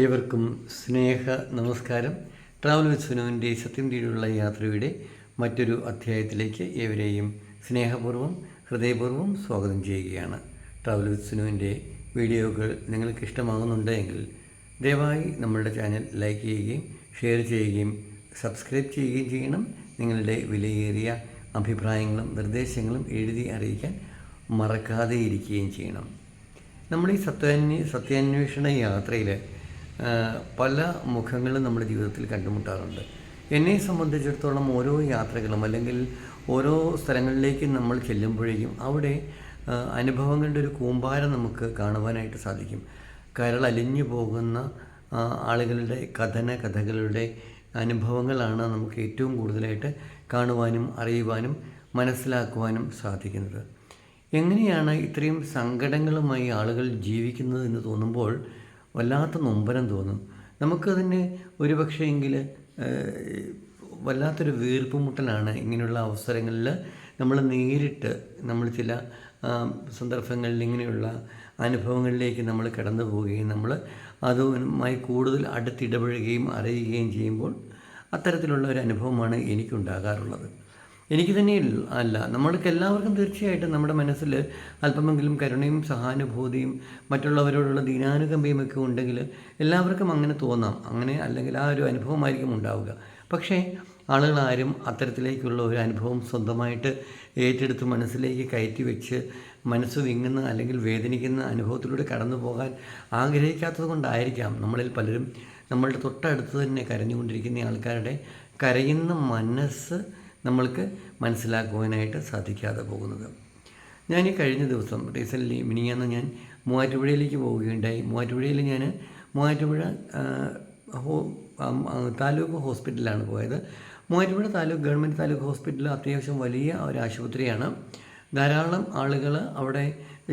ഏവർക്കും സ്നേഹ നമസ്കാരം. Travel with സുനുവിന്റെ സത്യം തീരുള്ള യാത്രയുടെ മറ്റൊരു അധ്യായത്തിലേക്ക് ഏവരെയും സ്നേഹപൂർവം ഹൃദയപൂർവം സ്വാഗതം ചെയ്യുകയാണ്. ട്രാവൽ വിത്ത് സുനുവിന്റെ വീഡിയോകൾ നിങ്ങൾക്ക് ഇഷ്ടമാകുന്നുണ്ടെങ്കിൽ ദയവായി നമ്മളുടെ ചാനൽ ലൈക്ക് ചെയ്യുകയും ഷെയർ ചെയ്യുകയും സബ്സ്ക്രൈബ് ചെയ്യുകയും ചെയ്യണം. നിങ്ങളുടെ വിലയേറിയ അഭിപ്രായങ്ങളും നിർദ്ദേശങ്ങളും എഴുതി അറിയിക്കാൻ മറക്കാതെ ഇരിക്കുകയും ചെയ്യണം. നമ്മൾ ഈ സത്യാന്വേ സത്യാന്വേഷണ യാത്രയിൽ പല മുഖങ്ങളും നമ്മുടെ ജീവിതത്തിൽ കണ്ടുമുട്ടാറുണ്ട്. എന്നെ സംബന്ധിച്ചിടത്തോളം ഓരോ യാത്രകളും അല്ലെങ്കിൽ ഓരോ സ്ഥലങ്ങളിലേക്കും നമ്മൾ ചെല്ലുമ്പോഴേക്കും അവിടെ അനുഭവങ്ങളുടെ ഒരു കൂമ്പാരം നമുക്ക് കാണുവാനായിട്ട് സാധിക്കും. കരളലിഞ്ഞു പോകുന്ന ആളുകളുടെ കഥന കഥകളുടെ അനുഭവങ്ങളാണ് നമുക്ക് ഏറ്റവും കൂടുതലായിട്ട് കാണുവാനും അറിയുവാനും മനസ്സിലാക്കുവാനും സാധിക്കുന്നത്. എങ്ങനെയാണ് ഇത്രയും സങ്കടങ്ങളുമായി ആളുകൾ ജീവിക്കുന്നത് എന്ന് തോന്നുമ്പോൾ വല്ലാത്ത നൊമ്പരം തോന്നും. നമുക്കതിന് ഒരു എങ്കിൽ വല്ലാത്തൊരു വീർപ്പുമുട്ടലാണ് ഇങ്ങനെയുള്ള അവസരങ്ങളിൽ നമ്മൾ നേരിട്ട് നമ്മൾ ചില സന്ദർഭങ്ങളിൽ ഇങ്ങനെയുള്ള അനുഭവങ്ങളിലേക്ക് നമ്മൾ കടന്നു പോവുകയും നമ്മൾ അതുമായി കൂടുതൽ അടുത്തിടപഴകുകയും അറിയുകയും ചെയ്യുമ്പോൾ അത്തരത്തിലുള്ള ഒരു അനുഭവമാണ് എനിക്കുണ്ടാകാറുള്ളത്. എനിക്ക് തന്നെ അല്ല. നമ്മൾക്ക് എല്ലാവർക്കും തീർച്ചയായിട്ടും നമ്മുടെ മനസ്സിൽ അല്പമെങ്കിലും കരുണയും സഹാനുഭൂതിയും മറ്റുള്ളവരോടുള്ള ദീനാനുകമ്പയും ഒക്കെ ഉണ്ടെങ്കിൽ എല്ലാവർക്കും അങ്ങനെ തോന്നാം. അങ്ങനെ അല്ലെങ്കിൽ ആ ഒരു അനുഭവമായിരിക്കും ഉണ്ടാവുക. പക്ഷേ ആളുകളാരും അത്തരത്തിലേക്കുള്ള ഒരു അനുഭവം സ്വന്തമായിട്ട് ഏറ്റെടുത്ത് മനസ്സിലേക്ക് കയറ്റി വെച്ച് മനസ്സ് വിങ്ങുന്ന അല്ലെങ്കിൽ വേദനിക്കുന്ന അനുഭവത്തിലൂടെ കടന്നു പോകാൻ ആഗ്രഹിക്കാത്തത് കൊണ്ടായിരിക്കാം നമ്മളിൽ പലരും നമ്മളുടെ തൊട്ടടുത്ത് തന്നെ കരഞ്ഞുകൊണ്ടിരിക്കുന്ന ആൾക്കാരുടെ കരയുന്ന മനസ്സ് നമ്മൾക്ക് മനസ്സിലാക്കുവാനായിട്ട് സാധിക്കാതെ പോകുന്നത്. ഞാൻ ഈ കഴിഞ്ഞ ദിവസം റീസെന്റ്ലി മിനിങ്ങാന്ന് ഞാൻ മൂവാറ്റുപുഴയിലേക്ക് പോവുകയുണ്ടായി. മൂവാറ്റുപുഴയിൽ ഞാൻ മൂവാറ്റുപുഴ ഹോ താലൂക്ക് ഹോസ്പിറ്റലിലാണ് പോയത്. മൂവാറ്റുപുഴ താലൂക്ക് ഗവൺമെന്റ് താലൂക്ക് ഹോസ്പിറ്റൽ അത്യാവശ്യം വലിയ ഒരു ആശുപത്രിയാണ്. ധാരാളം ആളുകൾ അവിടെ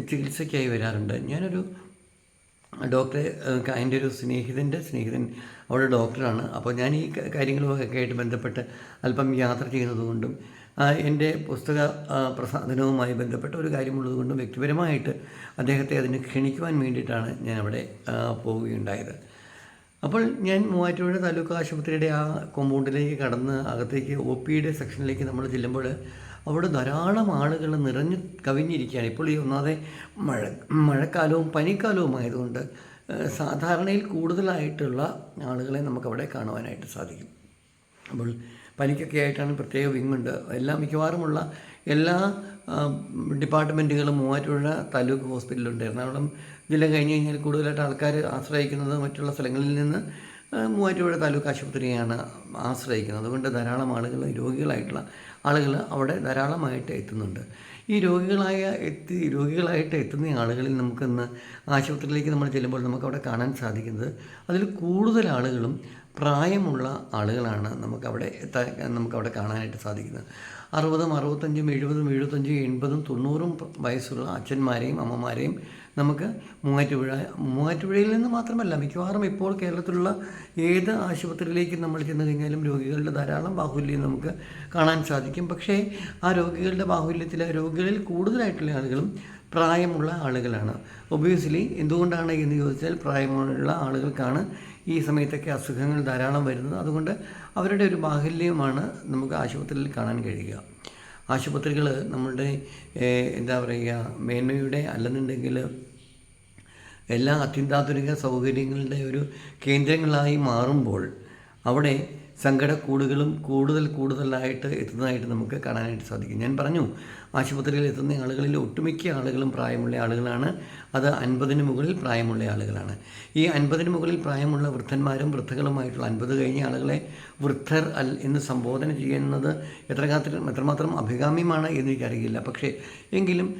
ചികിത്സയ്ക്കായി വരാറുണ്ട്. ഞാനൊരു ഡോക്ടറെ എന്റെ ഒരു സ്നേഹിതന്റെ സ്നേഹിതൻ അവിടെ ഡോക്ടറാണ്. അപ്പോൾ ഞാൻ ഈ കാര്യങ്ങളുമൊക്കെ ആയിട്ട് ബന്ധപ്പെട്ട് അല്പം യാത്ര ചെയ്യുന്നതുകൊണ്ടും എന്റെ പുസ്തക പ്രസാധനവുമായി ബന്ധപ്പെട്ട ഒരു കാര്യമുള്ളതുകൊണ്ടും വ്യക്തിപരമായിട്ട് അദ്ദേഹത്തെ അതിന് ക്ഷണിക്കുവാൻ വേണ്ടിയിട്ടാണ് ഞാൻ അവിടെ പോവുകയുണ്ടായത്. അപ്പോൾ ഞാൻ മൂവാറ്റുപുഴ താലൂക്ക് ആശുപത്രിയുടെ ആ കോമ്പൗണ്ടിലേക്ക് കടന്ന് അകത്തേക്ക് ഒ പിയുടെ സെക്ഷനിലേക്ക് നമ്മൾ ചെല്ലുമ്പോൾ അവിടെ ധാരാളം ആളുകൾ നിറഞ്ഞു കവിഞ്ഞിരിക്കുകയാണ്. ഇപ്പോൾ ഈ ഒന്നാതെ മഴ മഴക്കാലവും പനിക്കാലവും ആയതുകൊണ്ട് സാധാരണയിൽ കൂടുതലായിട്ടുള്ള ആളുകളെ നമുക്കവിടെ കാണുവാനായിട്ട് സാധിക്കും. അപ്പോൾ പനിക്കൊക്കെ ആയിട്ടാണ് പ്രത്യേക വിങ്ങുണ്ട്. എല്ലാ മിക്കവാറുമുള്ള എല്ലാ ഡിപ്പാർട്ട്മെന്റുകളും മൂവാറ്റുപുഴ താലൂക്ക് ഹോസ്പിറ്റലുണ്ട് എറണാകുളം ജില്ല കഴിഞ്ഞ് കഴിഞ്ഞാൽ കൂടുതലായിട്ട് ആൾക്കാർ ആശ്രയിക്കുന്നത് മറ്റുള്ള സ്ഥലങ്ങളിൽ നിന്ന് മൂവാറ്റുപുഴ താലൂക്ക് ആശുപത്രിയാണ് ആശ്രയിക്കുന്നത്. അതുകൊണ്ട് ധാരാളം ആളുകൾ രോഗികളായിട്ടുള്ള ആളുകൾ അവിടെ ധാരാളമായിട്ട് എത്തുന്നുണ്ട്. ഈ രോഗികളായ എത്തി രോഗികളായിട്ട് എത്തുന്ന ആളുകളിൽ നമുക്കിന്ന് ആശുപത്രിയിലേക്ക് നമ്മൾ ചെല്ലുമ്പോൾ നമുക്ക് അവിടെ കാണാൻ സാധിക്കുന്നത് അതിൽ കൂടുതൽ ആളുകളും പ്രായമുള്ള ആളുകളാണ് നമുക്കവിടെ എത്താൻ നമുക്കവിടെ കാണാനായിട്ട് സാധിക്കുന്നത്. അറുപതും അറുപത്തഞ്ചും എഴുപതും എഴുപത്തഞ്ചും എൺപതും തൊണ്ണൂറും വയസ്സുള്ള അച്ഛന്മാരെയും അമ്മമാരെയും നമുക്ക് മൂവാറ്റുപുഴ മൂവാറ്റുപുഴയിൽ നിന്ന് മാത്രമല്ല മിക്കവാറും ഇപ്പോൾ കേരളത്തിലുള്ള ഏത് ആശുപത്രിയിലേക്ക് നമ്മൾ ചെന്ന് കഴിഞ്ഞാലും രോഗികളുടെ ധാരാളം ബാഹുല്യം നമുക്ക് കാണാൻ സാധിക്കും. പക്ഷേ ആ രോഗികളുടെ ബാഹുല്യത്തിൽ രോഗികളിൽ കൂടുതലായിട്ടുള്ള ആളുകളും പ്രായമുള്ള ആളുകളാണ്. ഒബിയസ്ലി എന്തുകൊണ്ടാണ് എന്ന് ചോദിച്ചാൽ പ്രായമുള്ള ആളുകൾക്കാണ് ഈ സമയത്തൊക്കെ അസുഖങ്ങൾ ധാരാളം വരുന്നത്. അതുകൊണ്ട് അവരുടെ ഒരു ബാഹുല്യമാണ് നമുക്ക് ആശുപത്രിയിൽ കാണാൻ കഴിയുക. ആശുപത്രികൾ നമ്മളുടെ എന്താ പറയുക മേന്മയുടെ അല്ലെന്നുണ്ടെങ്കിൽ എല്ലാ അത്യന്താധുനിക സൗകര്യങ്ങളുടെ ഒരു കേന്ദ്രങ്ങളായി മാറുമ്പോൾ അവിടെ സങ്കടക്കൂടുകളും കൂടുതൽ കൂടുതലായിട്ട് എത്തുന്നതായിട്ട് നമുക്ക് കാണാനായിട്ട് സാധിക്കും. ഞാൻ പറഞ്ഞു ആശുപത്രിയിൽ എത്തുന്ന ആളുകളിൽ ഒട്ടുമിക്ക ആളുകളും പ്രായമുള്ള ആളുകളാണ്. അത് അൻപതിന് മുകളിൽ പ്രായമുള്ള ആളുകളാണ്. ഈ അൻപതിന് മുകളിൽ പ്രായമുള്ള വൃദ്ധന്മാരും വൃദ്ധകളുമായിട്ടുള്ള അൻപത് കഴിഞ്ഞ ആളുകളെ വൃദ്ധർ അൽ എന്ന് സംബോധന ചെയ്യുന്നത് എത്രമാത്രം എത്രമാത്രം അഭികാമ്യമാണ് എന്ന് എനിക്കറിയില്ല. പക്ഷേ എങ്കിലും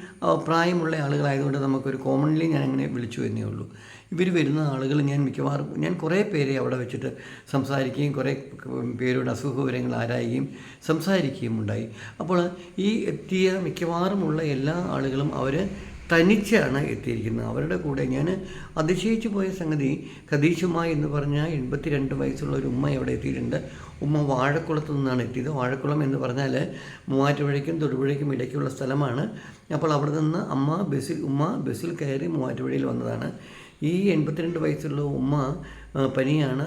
പ്രായമുള്ള ആളുകളായതുകൊണ്ട് നമുക്കൊരു കോമൺലി ഞാൻ അങ്ങനെ വിളിച്ചു എന്നേ ഉള്ളൂ. ഇവർ വരുന്ന ആളുകൾ ഞാൻ മിക്കവാറും ഞാൻ കുറേ പേരെ അവിടെ വെച്ചിട്ട് സംസാരിക്കുകയും കുറേ പേരുടെ അസുഖ വിവരങ്ങൾ ആരായുകയും സംസാരിക്കുകയും ഉണ്ടായി. അപ്പോൾ ഈ എത്തിയ മിക്കവാറുമുള്ള എല്ലാ ആളുകളും അവർ തനിച്ചാണ് എത്തിയിരിക്കുന്നത്. അവരുടെ കൂടെ ഞാൻ അതിശയിച്ചു പോയ സംഗതി ഖദീഷുമ എന്ന് പറഞ്ഞാൽ എൺപത്തി രണ്ട് വയസ്സുള്ള ഒരു ഉമ്മ അവിടെ എത്തിയിട്ടുണ്ട്. ഉമ്മ വാഴക്കുളത്ത് നിന്നാണ് എത്തിയത്. വാഴക്കുളം എന്ന് പറഞ്ഞാൽ മൂവാറ്റുപുഴയ്ക്കും തൊടുപുഴയ്ക്കും ഇടയ്ക്കുള്ള സ്ഥലമാണ്. അപ്പോൾ അവിടെ നിന്ന് അമ്മ ബസ്സിൽ ഉമ്മ ബസ്സിൽ കയറി മൂവാറ്റുപുഴയിൽ വന്നതാണ്. ഈ എൺപത്തിരണ്ട് വയസ്സുള്ള ഉമ്മ പനിയാണ്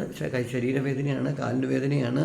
ശരീരവേദനയാണ് കാലിന്റെ വേദനയാണ്.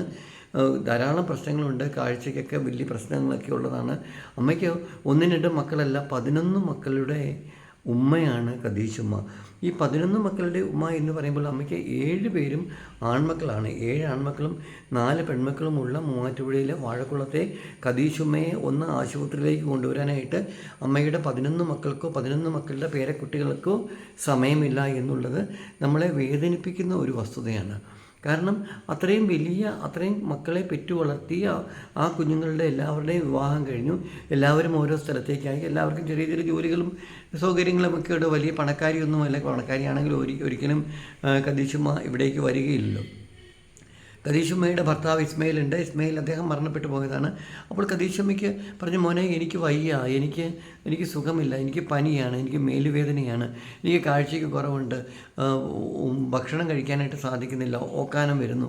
ധാരാളം പ്രശ്നങ്ങളുണ്ട്. കാഴ്ചയ്ക്കൊക്കെ വലിയ പ്രശ്നങ്ങളൊക്കെ ഉള്ളതാണ്. അമ്മയ്ക്ക് ഒന്നും രണ്ട് മക്കളല്ല പതിനൊന്ന് മക്കളുടെ ഉമ്മയാണ് കദീശുമ്മ ഈ പതിനൊന്ന് മക്കളുടെ ഉമ്മ എന്ന് പറയുമ്പോൾ അമ്മയ്ക്ക് ഏഴ് പേരും ആൺമക്കളാണ്. ഏഴ് ആൺമക്കളും നാല് പെൺമക്കളും ഉള്ള മൂവാറ്റുപുഴയിലെ വാഴക്കുളത്തെ കദീശുമ്മയെ ഒന്ന് ആശുപത്രിയിലേക്ക് കൊണ്ടുവരാനായിട്ട് അമ്മയുടെ പതിനൊന്ന് മക്കൾക്കോ പതിനൊന്ന് മക്കളുടെ പേരക്കുട്ടികൾക്കോ സമയമില്ല എന്നുള്ളത് നമ്മളെ വേദനിപ്പിക്കുന്ന ഒരു വസ്തുതയാണ്. കാരണം അത്രയും വലിയ അത്രയും മക്കളെ പെറ്റു വളർത്തിയ ആ കുഞ്ഞുങ്ങളുടെ എല്ലാവരുടെയും വിവാഹം കഴിഞ്ഞു. എല്ലാവരും ഓരോ സ്ഥലത്തേക്കായി. എല്ലാവർക്കും ചെറിയ ചെറിയ ജോലികളും സൗകര്യങ്ങളും ഒക്കെ ഉണ്ട് വലിയ പണക്കാരിയൊന്നുമല്ല പണക്കാരിയാണെങ്കിൽ ഒരി ഒരിക്കലും ആ, കദീശുമ്മ ഇവിടേക്ക് വരികയില്ലല്ലോ കദീശുമ്മയുടെ ഭർത്താവ് ഇസ്മയിൽ ഉണ്ട്. ഇസ്മയിൽ അദ്ദേഹം മരണപ്പെട്ടു പോയതാണ്. അപ്പോൾ കദീഷമ്മയ്ക്ക് പറഞ്ഞു മോനെ എനിക്ക് വയ്യ. എനിക്ക് എനിക്ക് സുഖമില്ല എനിക്ക് പനിയാണ് എനിക്ക് മേലുവേദനയാണ് എനിക്ക് കാഴ്ചയ്ക്ക് കുറവുണ്ട് ഭക്ഷണം കഴിക്കാനായിട്ട് സാധിക്കുന്നില്ല ഓക്കാനം വരുന്നു.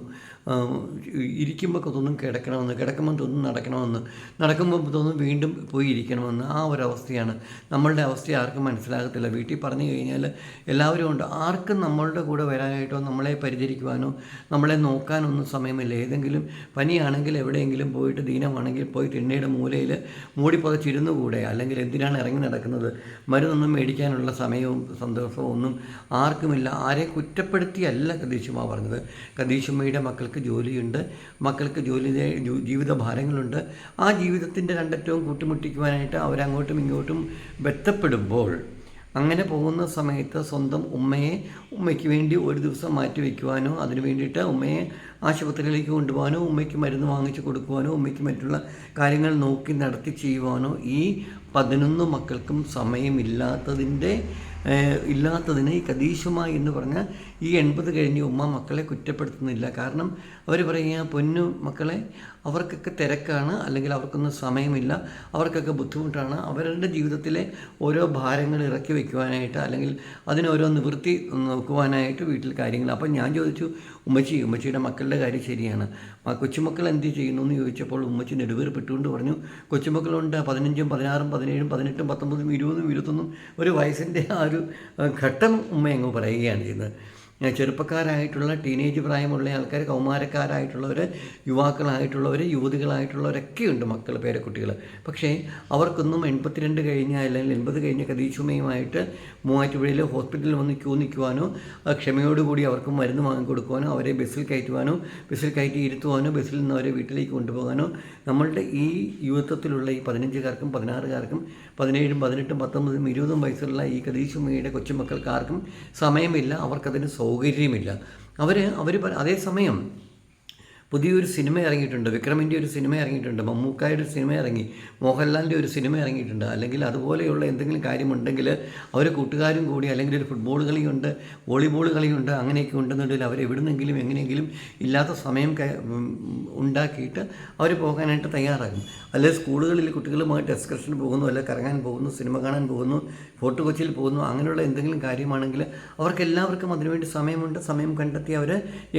ഇരിക്കുമ്പോൾ തോന്നും കിടക്കണമെന്ന് കിടക്കുമ്പോൾ തോന്നും നടക്കണമെന്ന് നടക്കുമ്പോൾ തോന്നും വീണ്ടും പോയി ഇരിക്കണമെന്ന് ആ ഒരു അവസ്ഥയാണ്. നമ്മളുടെ അവസ്ഥ ആർക്കും മനസ്സിലാകത്തില്ല. വീട്ടിൽ പറഞ്ഞു കഴിഞ്ഞാൽ എല്ലാവരും ഉണ്ട്. ആർക്കും നമ്മളുടെ കൂടെ വരാനായിട്ടോ നമ്മളെ പരിചരിക്കുവാനോ നമ്മളെ നോക്കാനൊന്നും സമയമില്ല. ഏതെങ്കിലും പനിയാണെങ്കിൽ എവിടെയെങ്കിലും പോയിട്ട് ദീനമാണെങ്കിൽ പോയി തിണ്ണയുടെ മൂലയിൽ മൂടി കൂടെ അല്ലെങ്കിൽ എന്തിനാണ് ഇറങ്ങി നടക്കുന്നത്. മരുന്നൊന്നും മേടിക്കാനുള്ള സമയവും സന്തോഷവും ഒന്നും ആർക്കുമില്ല. ആരെ കുറ്റപ്പെടുത്തിയല്ല കദീശുമ പറഞ്ഞത്. കദീശുമ്മയുടെ മക്കൾക്ക് ജോലിയുണ്ട്. മക്കൾക്ക് ജോലി ജീവിത ഭാരങ്ങളുണ്ട്. ആ ജീവിതത്തിന്റെ രണ്ടറ്റവും കൂട്ടിമുട്ടിക്കുവാനായിട്ട് അവരങ്ങോട്ടും ഇങ്ങോട്ടും ബന്ധപ്പെടുമ്പോൾ അങ്ങനെ പോകുന്ന സമയത്ത് സ്വന്തം ഉമ്മയെ ഉമ്മയ്ക്ക് വേണ്ടി ഒരു ദിവസം മാറ്റി വയ്ക്കുവാനോ അതിന് വേണ്ടിയിട്ട് ഉമ്മയെ ആശുപത്രിയിലേക്ക് കൊണ്ടുപോകാനോ ഉമ്മയ്ക്ക് മരുന്ന് വാങ്ങിച്ചു കൊടുക്കുവാനോ ഉമ്മയ്ക്ക് മറ്റുള്ള കാര്യങ്ങൾ നോക്കി നടത്തി ചെയ്യുവാനോ ഈ പതിനൊന്ന് മക്കൾക്കും സമയമില്ലാത്തതിന്റെ ഇല്ലാത്തതിനെ ഇല്ലാത്തതിന് ഈ കദീശുമ എന്ന് പറഞ്ഞ ഈ എൺപത് കഴിഞ്ഞ് ഉമ്മ മക്കളെ കുറ്റപ്പെടുത്തുന്നില്ല. കാരണം അവർ പറയുക പൊന്നു മക്കളെ അവർക്കൊക്കെ തിരക്കാണ് അല്ലെങ്കിൽ അവർക്കൊന്നും സമയമില്ല അവർക്കൊക്കെ ബുദ്ധിമുട്ടാണ്. അവരുടെ ജീവിതത്തിലെ ഓരോ ഭാരങ്ങൾ ഇറക്കി വയ്ക്കുവാനായിട്ട് അല്ലെങ്കിൽ അതിനോരോ നിവൃത്തി നോക്കുവാനായിട്ട് വീട്ടിൽ കാര്യങ്ങൾ. അപ്പം ഞാൻ ചോദിച്ചു ഉമ്മച്ചി ഉമ്മച്ചിയുടെ മക്കളുടെ കാര്യം ശരിയാണ്. കൊച്ചുമക്കൾ എന്ത് ചെയ്യുന്നു? എന്ന് ചോദിച്ചപ്പോൾ ഉമ്മച്ചി നെടുവേർപ്പെട്ടുകൊണ്ട് പറഞ്ഞു കൊച്ചുമക്കളുണ്ട് പതിനഞ്ചും പതിനാറും പതിനേഴും പതിനെട്ടും പത്തൊമ്പതും ഇരുപതും ഇരുപത്തൊന്നും ഒരു വയസ്സിന്റെ ആ ഒരു ഘട്ടം ഉമ്മയങ്ങ് പറയുകയാണ് ചെയ്യുന്നത്. ചെറുപ്പക്കാരായിട്ടുള്ള ടീനേജ് പ്രായമുള്ള ആൾക്കാർ കൗമാരക്കാരായിട്ടുള്ളവർ യുവാക്കളായിട്ടുള്ളവർ യുവതികളായിട്ടുള്ളവരൊക്കെ ഉണ്ട് മക്കൾ പേരക്കുട്ടികൾ പക്ഷേ അവർക്കൊന്നും എൺപത്തിരണ്ട് കഴിഞ്ഞ അല്ലെങ്കിൽ എൺപത് കഴിഞ്ഞ കതീശുമയുമായിട്ട് മൂവാറ്റുപുഴയിൽ ഹോസ്പിറ്റലിൽ വന്ന് ക്യൂ നിൽക്കുവാനോ ക്ഷമയോടുകൂടി അവർക്ക് മരുന്ന് വാങ്ങിക്കൊടുക്കുവാനോ അവരെ ബസ്സിൽ കയറ്റുവാനോ ബസ്സിൽ കയറ്റി ഇരുത്തുവാനോ ബസ്സിൽ നിന്ന് അവരെ വീട്ടിലേക്ക് കൊണ്ടുപോകാനോ നമ്മളുടെ ഈ യുവത്വത്തിലുള്ള ഈ പതിനഞ്ചുകാർക്കും പതിനാറുകാർക്കും പതിനേഴും പതിനെട്ടും പത്തൊമ്പതും ഇരുപതും വയസ്സുള്ള ഈ കതീശുമയുടെ കൊച്ചുമക്കൾക്കാർക്കും സമയമില്ല. അവർക്കതിന് സൗകര്യമില്ല. അവർ അവർ അതേസമയം പുതിയൊരു സിനിമ ഇറങ്ങിയിട്ടുണ്ട്. വിക്രമിന്റെ ഒരു സിനിമ ഇറങ്ങിയിട്ടുണ്ട്. മമ്മൂക്കായുടെ ഒരു സിനിമ ഇറങ്ങി. മോഹൻലാലിന്റെ ഒരു സിനിമ ഇറങ്ങിയിട്ടുണ്ട്. അല്ലെങ്കിൽ അതുപോലെയുള്ള എന്തെങ്കിലും കാര്യമുണ്ടെങ്കിൽ അവർ കൂട്ടുകാരും കൂടി അല്ലെങ്കിൽ ഒരു ഫുട്ബോൾ കളിയുണ്ട് വോളിബോൾ കളിയുണ്ട് അങ്ങനെയൊക്കെ ഉണ്ടെന്നുണ്ടെങ്കിൽ അവർ എവിടുന്നെങ്കിലും എങ്ങനെയെങ്കിലും ഇല്ലാത്ത സമയം ഉണ്ടാക്കിയിട്ട് അവർ പോകാനായിട്ട് തയ്യാറാകും. അല്ലെങ്കിൽ സ്കൂളുകളിൽ കുട്ടികളുമായിട്ട് എക്സ്കർഷന് പോകുന്നു അല്ലെങ്കിൽ കറങ്ങാൻ പോകുന്നു സിനിമ കാണാൻ പോകുന്നു ഫോർട്ട് കൊച്ചിയിൽ പോകുന്നു അങ്ങനെയുള്ള എന്തെങ്കിലും കാര്യമാണെങ്കിൽ അവർക്ക് എല്ലാവർക്കും അതിനുവേണ്ടി സമയമുണ്ട്. സമയം കണ്ടെത്തി അവർ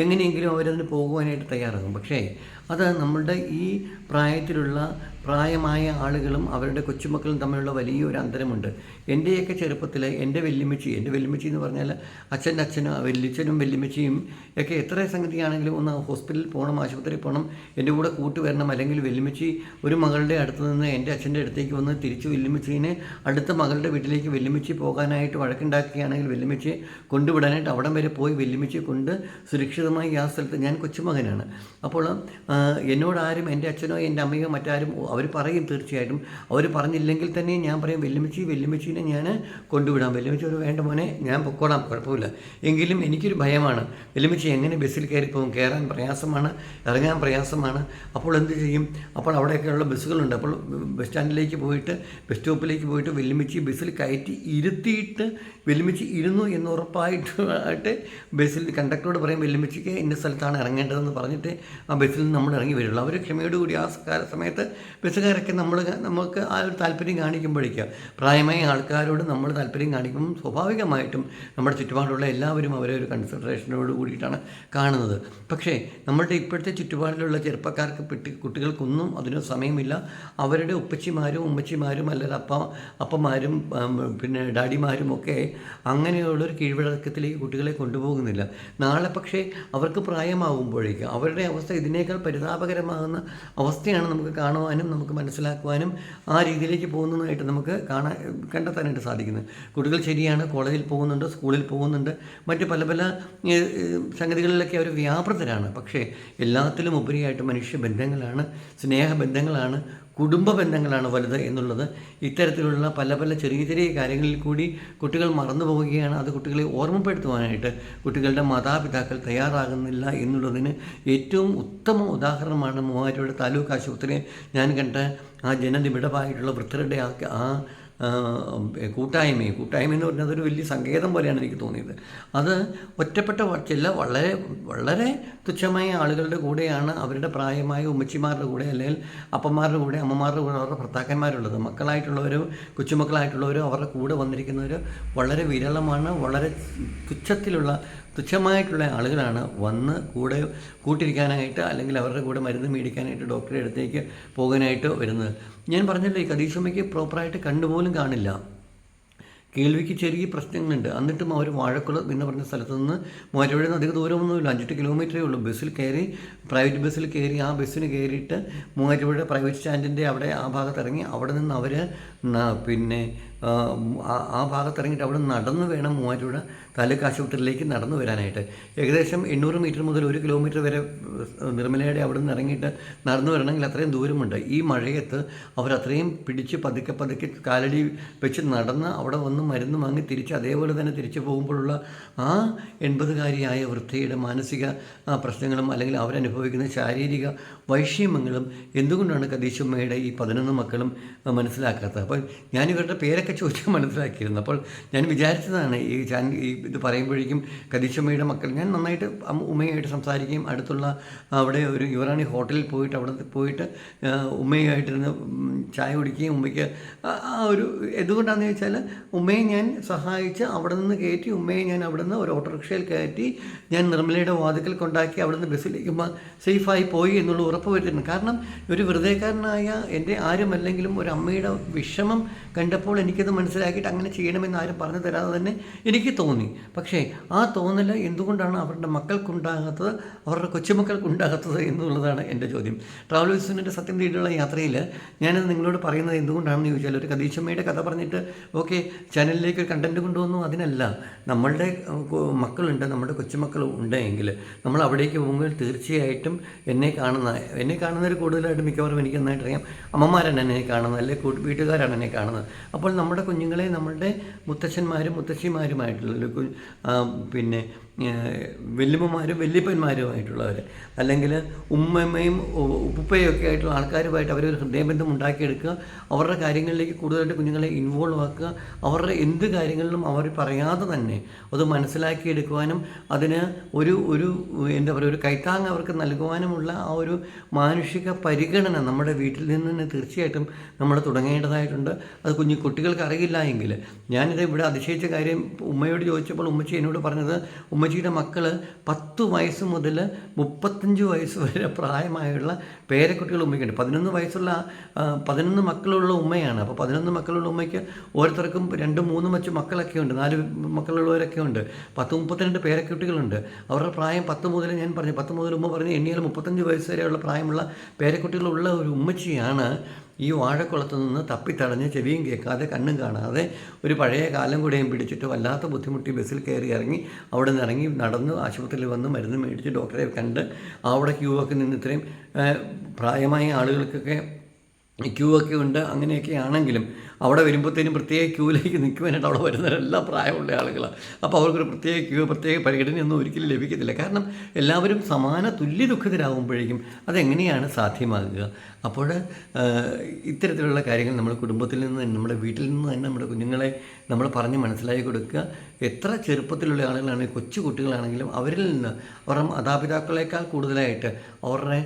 എങ്ങനെയെങ്കിലും അവരതിന് പോകുവാനായിട്ട് തയ്യാറാകും. പക്ഷേ അത് നമ്മളുടെ ഈ പ്രായത്തിലുള്ള പ്രായമായ ആളുകളും അവരുടെ കൊച്ചുമക്കളും തമ്മിലുള്ള വലിയൊരു അന്തരമുണ്ട്. എന്റെയൊക്കെ ചെറുപ്പത്തിൽ എന്റെ വെല്ലുമിച്ചി എന്റെ വെല്ലുമിച്ചി എന്ന് പറഞ്ഞാൽ അച്ഛന്റെ അച്ഛനും വെല്ലിച്ചനും വെല്ലുമിച്ചിയും ഒക്കെ എത്ര സംഗതിയാണെങ്കിലും ഒന്ന് ഹോസ്പിറ്റലിൽ പോകണം ആശുപത്രിയിൽ പോകണം എന്റെ കൂടെ കൂട്ടുവരണം അല്ലെങ്കിൽ വെല്ലുമിച്ചി ഒരു മകളുടെ അടുത്ത് നിന്ന് എന്റെ അച്ഛന്റെ അടുത്തേക്ക് വന്ന് തിരിച്ച് വെല്ലുമിച്ചിനെ അടുത്ത മകളുടെ വീട്ടിലേക്ക് വെല്ലുമിച്ചി പോകാനായിട്ട് വഴക്കുണ്ടാക്കുകയാണെങ്കിൽ വെല്ലുമിച്ചിയെ കൊണ്ടുവിടാനായിട്ട് അവിടം വരെ പോയി വെല്ലുമിച്ചി കൊണ്ട് സുരക്ഷിതമായി ആ സ്ഥലത്ത് ഞാൻ കൊച്ചുമകനാണ്. അപ്പോൾ എന്നോടാരും എന്റെ അച്ഛനോ എന്റെ അമ്മയോ മറ്റാരും അവർ പറയും തീർച്ചയായിട്ടും. അവർ പറഞ്ഞില്ലെങ്കിൽ തന്നെ ഞാൻ പറയും വെല്ലുമിച്ചി വെല്ലുമിച്ചിനെ ഞാൻ കൊണ്ടുവിടാം. വെല്ലുമിച്ചി ഒരു വേണ്ട മോനെ ഞാൻ പൊക്കോടാം കുഴപ്പമില്ല. എങ്കിലും എനിക്കൊരു ഭയമാണ്. വെല്ലുമിച്ചി എങ്ങനെ ബസ്സിൽ കയറി പോകും? കയറാൻ പ്രയാസമാണ് ഇറങ്ങാൻ പ്രയാസമാണ്. അപ്പോൾ എന്ത് ചെയ്യും? അപ്പോൾ അവിടെയൊക്കെയുള്ള ബസ്സുകളുണ്ട്. അപ്പോൾ ബസ് സ്റ്റാൻഡിലേക്ക് പോയിട്ട് ബസ് സ്റ്റോപ്പിലേക്ക് പോയിട്ട് വെല്ലുമിച്ചി ബസ്സിൽ കയറ്റി ഇരുത്തിയിട്ട് വെല്ലുമിച്ചി ഇരുന്നു എന്ന് ഉറപ്പായിട്ട് ആയിട്ട് ബസ്സിൽ കണ്ടക്ടറോട് പറയും വെല്ലുമിച്ചിക്ക് ഇന്ന സ്ഥലത്താണ് ഇറങ്ങേണ്ടതെന്ന് പറഞ്ഞിട്ട് ആ ബസ്സിൽ നിന്ന് നമ്മൾ ഇറങ്ങി വരുള്ളൂ അവർ ക്ഷമയോടുകൂടി ആ സമയത്ത് ബസ്സുകാരൊക്കെ നമ്മൾ നമുക്ക് ആ ഒരു താല്പര്യം കാണിക്കുമ്പോഴേക്കും പ്രായമായ ആൾക്കാരോട് നമ്മൾ താല്പര്യം കാണിക്കുമ്പോൾ സ്വാഭാവികമായിട്ടും നമ്മുടെ ചുറ്റുപാടുള്ള എല്ലാവരും അവരെ ഒരു കൺസിഡറേഷനോട് കൂടിയിട്ടാണ് കാണുന്നത്. പക്ഷേ നമ്മളുടെ ഇപ്പോഴത്തെ ചുറ്റുപാടിലുള്ള ചെറുപ്പക്കാർക്ക് കുട്ടികൾക്കൊന്നും അതിന് സമയമില്ല. അവരുടെ ഉപ്പച്ചിമാരും ഉമ്മച്ചിമാരും അല്ലെങ്കിൽ അപ്പ അപ്പന്മാരും പിന്നെ ഡാഡിമാരും ഒക്കെ അങ്ങനെയുള്ളൊരു കീഴ്വഴക്കത്തിലേക്ക് കുട്ടികളെ കൊണ്ടുപോകുന്നില്ല. നാളെ പക്ഷേ അവർക്ക് പ്രായമാകുമ്പോഴേക്കും അവരുടെ അവസ്ഥ ഇതിനേക്കാൾ പരിതാപകരമാകുന്ന അവസ്ഥയാണ് നമുക്ക് കാണുവാനും നമുക്ക് മനസ്സിലാക്കുവാനും ആ രീതിയിലേക്ക് പോകുന്നതായിട്ട് നമുക്ക് കാണാൻ കണ്ടെത്താനായിട്ട് സാധിക്കുന്നത്. കുട്ടികൾ ശരിയാണ് കോളേജിൽ പോകുന്നുണ്ട് സ്കൂളിൽ പോകുന്നുണ്ട്. മറ്റ് പല പല സംഗതികളിലൊക്കെ അവർ വ്യാപൃതരാണ്. പക്ഷേ എല്ലാത്തിലും ഉപരിയായിട്ട് മനുഷ്യബന്ധങ്ങളാണ് സ്നേഹബന്ധങ്ങളാണ് കുടുംബ ബന്ധങ്ങളാണ് വലുത് എന്നുള്ളത് ഇത്തരത്തിലുള്ള പല പല ചെറിയ ചെറിയ കാര്യങ്ങളിൽ കൂടി കുട്ടികൾ മറന്നു പോവുകയാണ്. അത് കുട്ടികളെ ഓർമ്മപ്പെടുത്തുവാനായിട്ട് കുട്ടികളുടെ മാതാപിതാക്കൾ തയ്യാറാകുന്നില്ല എന്നുള്ളതിന് ഏറ്റവും ഉത്തമ ഉദാഹരണമാണ് മൂവാറ്റുപുഴ താലൂക്ക് ആശുപത്രി ഞാൻ കണ്ട ആ ജനനിബിഡമായിട്ടുള്ള വൃദ്ധരുടെ ആ കൂട്ടായ്മയെ. കൂട്ടായ്മ എന്ന് പറഞ്ഞാൽ അതൊരു വലിയ സങ്കേതം പോലെയാണ് എനിക്ക് തോന്നിയത്. അത് ഒറ്റപ്പെട്ട ചില വളരെ വളരെ തുച്ഛമായ ആളുകളുടെ കൂടെയാണ് അവരുടെ പ്രായമായ ഉമ്മച്ചിമാരുടെ കൂടെ അല്ലെങ്കിൽ അപ്പന്മാരുടെ കൂടെ അമ്മമാരുടെ കൂടെ അവരുടെ ഭർത്താക്കന്മാരുള്ളത്. മക്കളായിട്ടുള്ളവരോ കൊച്ചുമക്കളായിട്ടുള്ളവരോ അവരുടെ കൂടെ വന്നിരിക്കുന്നവർ വളരെ വിരളമാണ് വളരെ തുച്ഛത്തിലുള്ള തുച്ഛമായിട്ടുള്ള ആളുകളാണ് വന്ന് കൂടെ കൂട്ടിരിക്കാനായിട്ട് അല്ലെങ്കിൽ അവരുടെ കൂടെ മരുന്ന് മേടിക്കാനായിട്ട് ഡോക്ടറെ അടുത്തേക്ക് പോകാനായിട്ട് വരുന്നത്. ഞാൻ പറഞ്ഞല്ലോ ഈ കതീശമ്മയ്ക്ക് പ്രോപ്പറായിട്ട് കണ്ടുപോലും കാണില്ല. കേൾവിക്ക് ചെറിയ പ്രശ്നങ്ങളുണ്ട്. എന്നിട്ടും അവർ വാഴക്കുളം എന്ന് പറഞ്ഞ സ്ഥലത്ത് നിന്ന് മൂവാറ്റുപുഴയിൽ നിന്ന് അധിക ദൂരമൊന്നുമില്ല. അഞ്ചെട്ട് കിലോമീറ്ററേ ഉള്ളൂ. ബസ്സിൽ കയറി പ്രൈവറ്റ് ബസ്സിൽ കയറി ആ ബസ്സിന് കയറിയിട്ട് മൂവാറ്റുപുഴ പ്രൈവറ്റ് സ്റ്റാൻഡിന്റെ അവിടെ ആ ഭാഗത്ത് ഇറങ്ങി അവിടെ നിന്ന് അവർ പിന്നെ ആ, ഭാഗത്ത് ഇറങ്ങിയിട്ട് അവിടെ നടന്ന് വേണം മൂവാറ്റുപുഴ താലൂക്ക് ആശുപത്രിയിലേക്ക് നടന്നു വരാനായിട്ട്. ഏകദേശം എണ്ണൂറ് മീറ്റർ മുതൽ ഒരു കിലോമീറ്റർ വരെ നിർമ്മലയുടെ അവിടെ നിന്ന് ഇറങ്ങിയിട്ട് നടന്നു വരണമെങ്കിൽ അത്രയും ദൂരമുണ്ട്. ഈ മഴയത്ത് അവരത്രയും പിടിച്ച് പതുക്കെ പതുക്കെ കാലടി വെച്ച് നടന്ന് അവിടെ വന്ന് മരുന്ന് വാങ്ങി തിരിച്ച് അതേപോലെ തന്നെ തിരിച്ചു പോകുമ്പോഴുള്ള ആ എൺപതുകാരിയായ വൃദ്ധയുടെ മാനസിക പ്രശ്നങ്ങളും അല്ലെങ്കിൽ അവരനുഭവിക്കുന്ന ശാരീരിക വൈഷമ്യങ്ങളും എന്തുകൊണ്ടാണ് കദീശമ്മയുടെ ഈ പതിനൊന്ന് മക്കളും മനസ്സിലാക്കാത്തത്? അപ്പോൾ ഞാനിവരുടെ ഇവരുടെ പേരൊക്കെ ചോദിച്ച് മനസ്സിലാക്കിയിരുന്നു അപ്പോൾ ഞാൻ വിചാരിച്ചതാണ് ഈ ഞാൻ ഈ ഇത് പറയുമ്പോഴേക്കും കദീശമ്മയുടെ മക്കൾ ഞാൻ നന്നായിട്ട് ഉമ്മയായിട്ട് സംസാരിക്കുകയും അടുത്തുള്ള അവിടെ ഒരു യുവറാണി ഹോട്ടലിൽ പോയിട്ട് അവിടെ പോയിട്ട് ഉമ്മയുമായിട്ടിരുന്ന് ചായ കുടിക്കുകയും ഉമ്മയ്ക്ക് ആ- ഒരു എന്തുകൊണ്ടാണെന്ന് ചോദിച്ചാൽ ഉമ്മയെ ഞാൻ സഹായിച്ച് അവിടെ നിന്ന് കയറ്റി ഉമ്മയെ ഞാൻ അവിടെ നിന്ന് ഒരു ഓട്ടോറിക്ഷയിൽ കയറ്റി ഞാൻ നിർമ്മലയുടെ വാതിക്കൽ കൊണ്ടാക്കി അവിടെ നിന്ന് ബസ്സിലേക്ക് സേഫായി പോയി എന്നുള്ള ഉറപ്പ് വരുത്തിയിരുന്നു കാരണം ഒരു വെറുതെക്കാരനായ എന്റെ ആരുമല്ലെങ്കിലും ഒരു അമ്മയുടെ വിഷമം കണ്ടപ്പോൾ എനിക്കത് മനസ്സിലാക്കിയിട്ട് അങ്ങനെ ചെയ്യണമെന്ന് ആരും പറഞ്ഞു തരാതെ തന്നെ എനിക്ക് തോന്നി. പക്ഷേ ആ തോന്നൽ എന്തുകൊണ്ടാണ് അവരുടെ മക്കൾക്കുണ്ടാകാത്തത് അവരുടെ കൊച്ചുമക്കൾക്കുണ്ടാകാത്തത് എന്നുള്ളതാണ് എന്റെ ചോദ്യം. ട്രാവൽ സത്യം തേടിയുള്ള യാത്രയിൽ ഞാനത് നിങ്ങളോട് പറയുന്നത് എന്തുകൊണ്ടാണെന്ന് ചോദിച്ചാൽ ഒരു കദീശമ്മയുടെ കഥ പറഞ്ഞിട്ട് ഓക്കെ ചാനലിലേക്ക് ഒരു കണ്ടന്റ് കൊണ്ടുവന്നു. അതിനല്ല. നമ്മളുടെ മക്കളുണ്ട് നമ്മുടെ കൊച്ചുമക്കൾ ഉണ്ടെങ്കിൽ നമ്മൾ അവിടേക്ക് പോകുമ്പോൾ തീർച്ചയായിട്ടും എന്നെ കാണുന്ന എന്നെ കാണുന്നവർ കൂടുതലായിട്ട് മിക്കവാറും എനിക്ക് നന്നായിട്ട് അറിയാം അമ്മമാരാണ് എന്നെ കാണുന്നത് അല്ലെങ്കിൽ വീട്ടുകാരാണ് എന്നെ കാണുന്നത്. അപ്പോൾ നമ്മുടെ കുഞ്ഞുങ്ങളെ നമ്മളുടെ മുത്തച്ഛന്മാരും മുത്തശ്ശിമാരുമായിട്ടുള്ള പിന്നെ വല്യമ്മമാരും വല്യപ്പന്മാരുമായിട്ടുള്ളവർ അല്ലെങ്കിൽ ഉമ്മയും ഉപ്പയൊക്കെ ആയിട്ടുള്ള ആൾക്കാരുമായിട്ട് അവരൊരു ഹൃദയബന്ധം ഉണ്ടാക്കിയെടുക്കുക. അവരുടെ കാര്യങ്ങളിലേക്ക് കൂടുതലായിട്ട് കുഞ്ഞുങ്ങളെ ഇൻവോൾവ് ആക്കുക. അവരുടെ എന്ത് കാര്യങ്ങളിലും അവർ പറയാതെ തന്നെ അത് മനസ്സിലാക്കിയെടുക്കുവാനും അതിന് ഒരു ഒരു എന്താ പറയുക ഒരു കൈത്താങ് അവർക്ക് നൽകുവാനുമുള്ള ആ ഒരു മാനുഷിക പരിഗണന നമ്മുടെ വീട്ടിൽ നിന്ന് തന്നെ തീർച്ചയായിട്ടും നമ്മൾ തുടങ്ങേണ്ടതായിട്ടുണ്ട്. അത് കുഞ്ഞു കുട്ടികൾക്ക് അറിയില്ല എങ്കിൽ. ഞാനിത് ഇവിടെ അതിശയിച്ച കാര്യം ഉമ്മയോട് ചോദിച്ചപ്പോൾ ഉമ്മച്ചി എന്നോട് പറഞ്ഞത് ഉമ്മച്ചിയുടെ മക്കൾ പത്ത് വയസ്സ് മുതൽ മുപ്പത്തഞ്ച് വയസ്സ് വരെ പ്രായമായുള്ള പേരക്കുട്ടികൾ ഉമ്മയ്ക്കുണ്ട്. പതിനൊന്ന് വയസ്സുള്ള പതിനൊന്ന് മക്കളുള്ള ഉമ്മയാണ്. അപ്പോൾ പതിനൊന്ന് മക്കളുള്ള ഉമ്മയ്ക്ക് ഓരോരുത്തർക്കും രണ്ട് മൂന്ന് വെച്ച് മക്കളൊക്കെ ഉണ്ട്. നാല് മക്കളുള്ളവരൊക്കെ ഉണ്ട്. പത്ത് മുപ്പത്തിരണ്ട് പേരക്കുട്ടികളുണ്ട്. അവരുടെ പ്രായം പത്ത് മുതൽ ഞാൻ പറഞ്ഞു പത്ത് മുതൽ ഉമ്മ പറഞ്ഞ് എണ്ണിയാൽ മുപ്പത്തഞ്ച് വയസ്സ് വരെയുള്ള പ്രായമുള്ള പേരക്കുട്ടികളുള്ള ഒരു ഉമ്മച്ചിയാണ് ഈ വാഴക്കുളത്ത് നിന്ന് തപ്പിത്തടഞ്ഞ് ചെവിയും കേൾക്കാതെ കണ്ണും കാണാതെ ഒരു പഴയ കാലം കൂടെയും പിടിച്ചിട്ട് വല്ലാത്ത ബുദ്ധിമുട്ടി ബസ്സിൽ കയറി ഇറങ്ങി അവിടെ നിന്ന് ഇറങ്ങി നടന്ന് ആശുപത്രിയിൽ വന്ന് മരുന്ന് മേടിച്ച് ഡോക്ടറെ കണ്ട് അവിടെ ക്യൂ ഒക്കെ നിന്ന് ഇത്രയും പ്രായമായ ആളുകൾക്കൊക്കെ ക്യൂ ഒക്കെ ഉണ്ട് അങ്ങനെയൊക്കെ ആണെങ്കിലും അവിടെ വരുമ്പോഴത്തേനും പ്രത്യേക ക്യൂവിലേക്ക് നിൽക്കുവാനായിട്ട് അവിടെ വരുന്നവരെല്ലാം പ്രായമുള്ള ആളുകളാണ് അപ്പോൾ അവർക്കൊരു പ്രത്യേക ക്യൂ പ്രത്യേക പരിഗണനയൊന്നും ഒരിക്കലും ലഭിക്കത്തില്ല. കാരണം എല്ലാവരും സമാന തുല്യ ദുഃഖിതരാകുമ്പോഴേക്കും അതെങ്ങനെയാണ് സാധ്യമാകുക? അപ്പോൾ ഇത്തരത്തിലുള്ള കാര്യങ്ങൾ നമ്മുടെ കുടുംബത്തിൽ നിന്ന് തന്നെ നമ്മുടെ വീട്ടിൽ നിന്ന് തന്നെ നമ്മുടെ കുഞ്ഞുങ്ങളെ നമ്മൾ പറഞ്ഞ് മനസ്സിലാക്കി കൊടുക്കുക. എത്ര ചെറുപ്പത്തിലുള്ള ആളുകളാണെങ്കിലും കൊച്ചു കുട്ടികളാണെങ്കിലും അവരിൽ നിന്ന് അവരുടെ മാതാപിതാക്കളെക്കാൾ കൂടുതലായിട്ട് അവരുടെ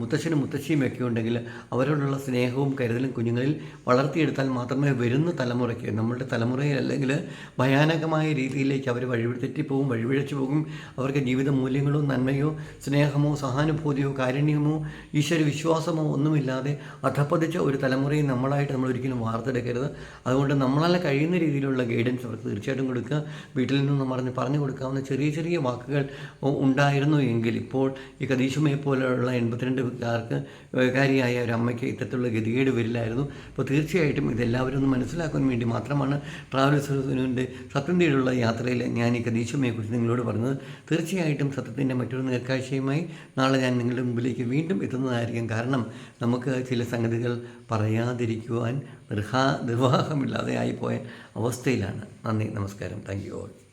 മുത്തശ്ശനും മുത്തശ്ശിയും ഒക്കെ ഉണ്ടെങ്കിൽ അവരോടുള്ള സ്നേഹവും കരുതലും കുഞ്ഞുങ്ങളിൽ വളർത്തിയെടുത്താൽ മാത്രമേ വരുന്ന തലമുറയ്ക്ക് നമ്മളുടെ തലമുറയിൽ അല്ലെങ്കിൽ ഭയാനകമായ രീതിയിലേക്ക് അവർ വഴി തെറ്റിപ്പോകും വഴിപിഴച്ചു പോകും. അവർക്ക് ജീവിത മൂല്യങ്ങളോ നന്മയോ സ്നേഹമോ സഹാനുഭൂതിയോ കാരുണ്യമോ ഈശ്വര വിശ്വാസമോ ഒന്നുമില്ലാതെ അധപ്പതിച്ച ഒരു തലമുറയെ നമ്മളായിട്ട് നമ്മൾ ഒരിക്കലും വാർത്തെടുക്കരുത്. അതുകൊണ്ട് നമ്മളാൽ കഴിയുന്ന രീതിയിലുള്ള ഗൈഡൻസ് അവർക്ക് തീർച്ചയായിട്ടും കൊടുക്കുക വീട്ടിൽ നിന്ന് പറഞ്ഞ് പറഞ്ഞു കൊടുക്കാവുന്ന ചെറിയ ചെറിയ വാക്കുകൾ ഉണ്ടായിരുന്നു എങ്കിൽ ഇപ്പോൾ ഈ കദീശുമയെ പോലെയുള്ള എൺപത്തിരണ്ടുകാർക്ക് കാര്യമായ ഒരു അമ്മയ്ക്ക് ഇത്തരത്തിലുള്ള ഗതികേട് വരില്ലായിരുന്നു. അപ്പോൾ തീർച്ചയായിട്ടും ഇതെല്ലാവരും ഒന്ന് മനസ്സിലാക്കാൻ വേണ്ടി മാത്രമാണ് ട്രാവൽസിന്റെ സത്യന്തിയിലുള്ള യാത്രയിൽ ഞാൻ ഈ കദീശുമയെക്കുറിച്ച് നിങ്ങളോട് പറഞ്ഞത്. തീർച്ചയായിട്ടും സത്യത്തിന്റെ മറ്റൊരു നേർക്കാഴ്ചയുമായി നാളെ ഞാൻ നിങ്ങളുടെ മുമ്പിലേക്ക് വീണ്ടും എത്തുന്നതായിരിക്കും കാരണം നമുക്ക് ചില സംഗതികൾ പറയാതിരിക്കുവാൻ നിർഹാ നിർവാഹമില്ലാതെ ആയിപ്പോയ അവസ്ഥയിലാണ്. നന്ദി നമസ്കാരം. Thank you all.